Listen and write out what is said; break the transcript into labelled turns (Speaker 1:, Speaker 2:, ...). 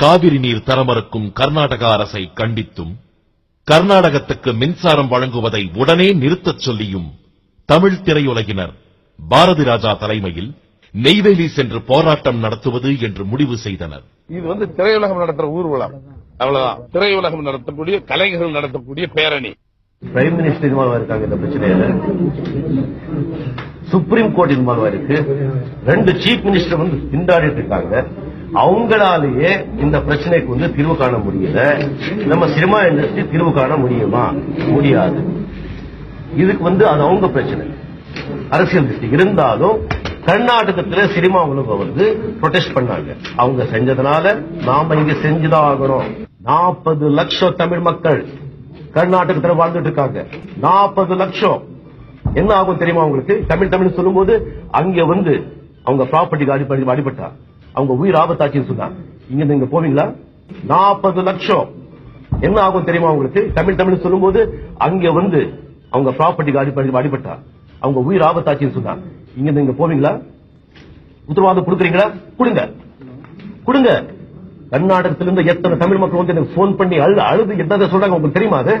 Speaker 1: காவிரி நீர் தரமறுக்கும் கர்நாடக அரசை கண்டித்தும் கர்நாடகத்துக்கு மின்சாரம் வழங்குவதை உடனே நிறுத்தச் சொல்லியும் தமிழ் திரையுலகினர் பாரதி ராஜா தலைமையில் நெய்வேலி சென்று போராட்டம் நடத்துவது என்று முடிவு செய்தனர்.
Speaker 2: இது வந்து திரையுலகம் நடத்துற ஊர்வலம். அவ்வளவுதான். திரையுலகம் நடத்தக்கூடிய கலைஞர்கள் நடத்தக்கூடிய பேரணி.
Speaker 3: பிரைம் மினிஸ்டர் இன்வால்வ் இருக்காங்க இந்த பிரச்சனையில? சுப்ரீம் கோர்ட் இன்வால்வ் இருக்கு? ரெண்டு சீஃப் மினிஸ்டர் வந்து திண்டாடிட்டு இருக்காங்க. அவங்களாலேயே இந்த பிரச்சனைக்கு வந்து தீர்வு காண முடியல. நம்ம சினிமா இண்டஸ்ட்ரி தீர்வு காண முடியுமா? முடியாது. இதுக்கு வந்து அது அவங்க பிரச்சனை. அரசியல் திருஷ்டி இருந்தாலும் கர்நாடகத்துல சினிமா உலகம் வந்து ப்ரொடெஸ்ட் பண்ணாங்க. அவங்க செஞ்சதுனால நாம இங்க செஞ்சுதான் ஆகணும் நாற்பது லட்சம் தமிழ் மக்கள் கர்நாடகத்துல வாழ்ந்துட்டு இருக்காங்க. நாற்பது லட்சம். என்ன ஆகும் தெரியுமா உங்களுக்கு? தமிழ் தமிழ் சொல்லும்போது அங்க வந்து அவங்க ப்ராப்பர்ட்டிக்கு அடிப்படை அவங்க உயிர் ஆபத்தாச்சுன்னு சொன்னா இங்க இருந்து இங்க போவீங்களா? நாற்பது லட்சம். என்ன ஆகும் தெரியுமா உங்களுக்கு? தமிழ் தமிழ் சொல்லும்போது அங்க வந்து அவங்க ப்ராப்பர்ட்டிக்கு அடிப்படை அடிபட்டா. அவங்க உயிர் ஆபத்தாச்சுன்னு சொன்னா இங்க இருந்து இங்க போவீங்களா? உத்தரவாதம் கொடுக்குறீங்களா? கொடுங்க. கொடுங்க. கர்நாடகத்திலிருந்து எத்தனை தமிழ் மக்கள் வந்து எனக்கு போன் பண்ணி அழு அழுது என்னதை சொல்றாங்க உங்களுக்கு தெரியுமா அது?